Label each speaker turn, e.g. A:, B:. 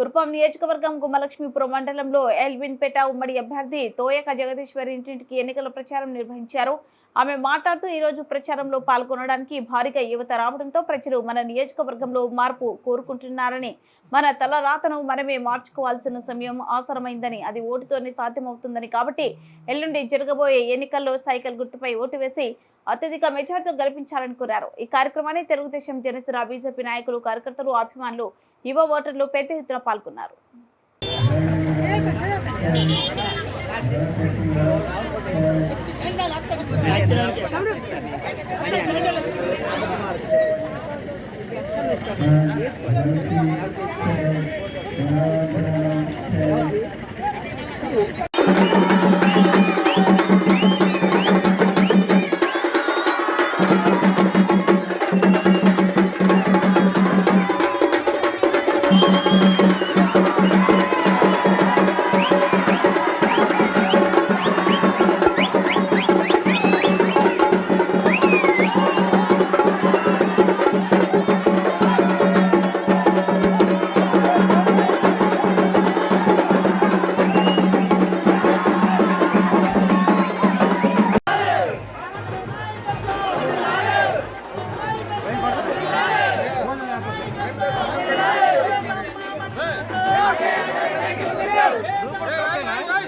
A: కురుపాం నియోజకవర్గం గుమ్మలక్ష్మీపురం మండలంలో ఎల్విన్పేట ఉమ్మడి అభ్యర్థి తోయక జగదీశ్వరి ఇంటింటికి ఎన్నికల ప్రచారం నిర్వహించారు. ఆమె మాట్లాడుతూ ఈ రోజు ప్రచారంలో పాల్గొనడానికి భారీగా యువత రావడంతో ప్రజలు మన నియోజకవర్గంలో మార్పు కోరుకుంటున్నారని మన తల రాతను మనమే మార్చుకోవాల్సిన సమయం అవసరమైందని అది ఓటుతోనే సాధ్యమవుతుందని కాబట్టి ఎల్లుండి జరగబోయే ఎన్నికల్లో సైకిల్ గుర్తుపై ఓటు వేసి అత్యధిక మెజార్టీతో గెలిపించాలని కోరారు ఈ కార్యక్రమాన్ని తెలుగుదేశం జనసేన బీజేపీ నాయకులు కార్యకర్తలు అభిమానులు యువ ఓటర్లు పెద్ద ఎత్తున పాల్గొన్నారు
B: Thank you. Thank you. 开门